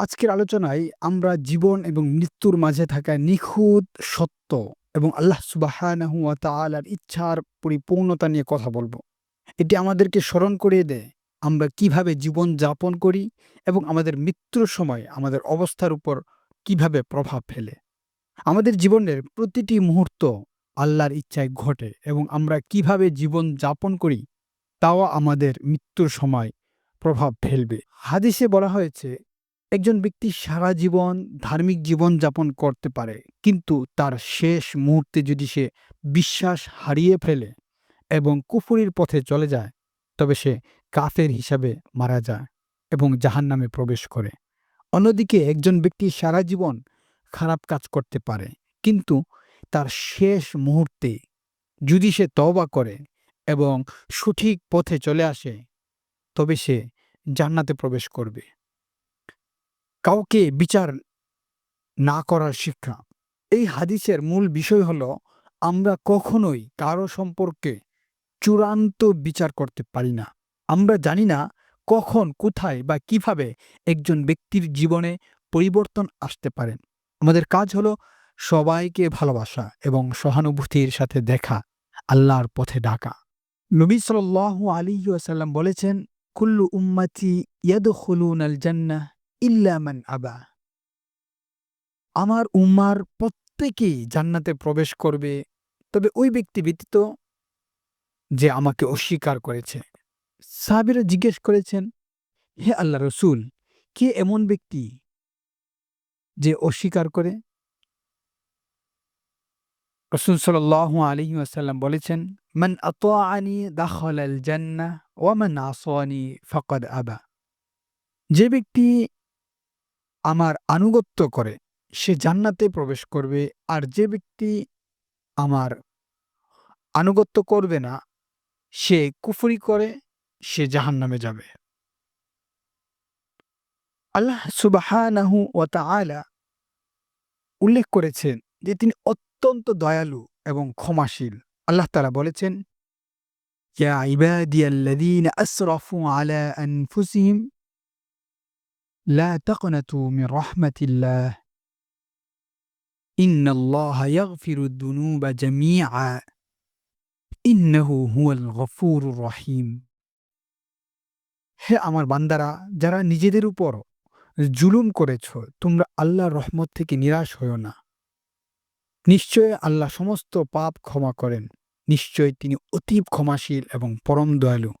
আজকের আলোচনায় আমরা জীবন এবং মৃত্যুর মাঝে থাকা নিখুঁত সত্য এবং আল্লাহ ওয়া ইচ্ছার পরিপূর্ণতা নিয়ে কথা বলব। এটি আমাদেরকে স্মরণ করিয়ে দেয় আমরা কীভাবে জীবন যাপন করি এবং আমাদের মৃত্যুর সময় আমাদের অবস্থার উপর কীভাবে প্রভাব ফেলে। আমাদের জীবনের প্রতিটি মুহূর্ত আল্লাহর ইচ্ছায় ঘটে এবং আমরা কীভাবে জীবন যাপন করি তাও আমাদের মৃত্যুর সময় প্রভাব ফেলবে। হাদিসে বলা হয়েছে একজন ব্যক্তি সারা জীবন ধার্মিক জীবন যাপন করতে পারে, কিন্তু তার শেষ মুহূর্তে যদি সে বিশ্বাস হারিয়ে ফেলে এবং কুফুরির পথে চলে যায়, তবে সে কাফের হিসাবে মারা যায় এবং জাহান্নামে প্রবেশ করে। অন্যদিকে একজন ব্যক্তি সারা জীবন খারাপ কাজ করতে পারে, কিন্তু তার শেষ মুহূর্তে যদি সে তওবা করে এবং সঠিক পথে চলে আসে, তবে সে জান্নাতে প্রবেশ করবে। কাউকে বিচার না করার শিক্ষা। এই হাদিসের মূল বিষয় হলো, আমরা কখনোই কারও সম্পর্কে চূড়ান্ত বিচার করতে পারি না। আমরা জানি না কখন, কোথায় বা কীভাবে একজন ব্যক্তির জীবনে পরিবর্তন আসতে পারেন আমাদের কাজ হলো সবাইকে ভালোবাসা এবং সহানুভূতির সাথে দেখা, আল্লাহর পথে ডাকা। নবী সাল আলী আসাল্লাম বলেছেন, কুল্লু উম্মাতি ইয়াদখুলুন আল জান্নাহ। ইল্লামান আবা। আমার উম্মার প্রত্যেকেই জান্নাতে প্রবেশ করবে, তবে ওই ব্যক্তি ব্যতীত যে আমাকে অস্বীকার করেছে। সাহাবিরা জিজ্ঞেস করেছেন, হে আল্লাহ রসুল, কে এমন ব্যক্তি যে অস্বীকার করে? রসুল সাল আলী আসাল্লাম বলেছেন, মান আতআনি দাখল আল জান্নাহ ওয়া মান আসওয়ানি ফাকাদ আবা। যে ব্যক্তি আমার আনুগত্য করে, সে জান্নাতে প্রবেশ করবে আর যে ব্যক্তি আমার আনুগত্য করবে না, সে কুফরি করে, সে জাহান নামে যাবে। আল্লাহ সুবাহানাহু ও উল্লেখ করেছেন যে তিনি অত্যন্ত দয়ালু এবং ক্ষমাশীল। আল্লাহ তালা বলেছেন, ইয়া ইবাদিয়াল্লাযীনা আসরাফু আলা আনফুসিহিম لا تقنطوا من رحمة الله إن الله يغفر الذنوب جميعا إنه هو الغفور الرحيم হে আমার বান্দারা যারা নিজেদের উপর জুলুম করেছ তোমরা আল্লাহর রহমত থেকে নিরাশ হও না নিশ্চয় আল্লাহ সমস্ত পাপ ক্ষমা করেন নিশ্চয় তিনি অতি ক্ষমাশীল এবং পরম দয়ালু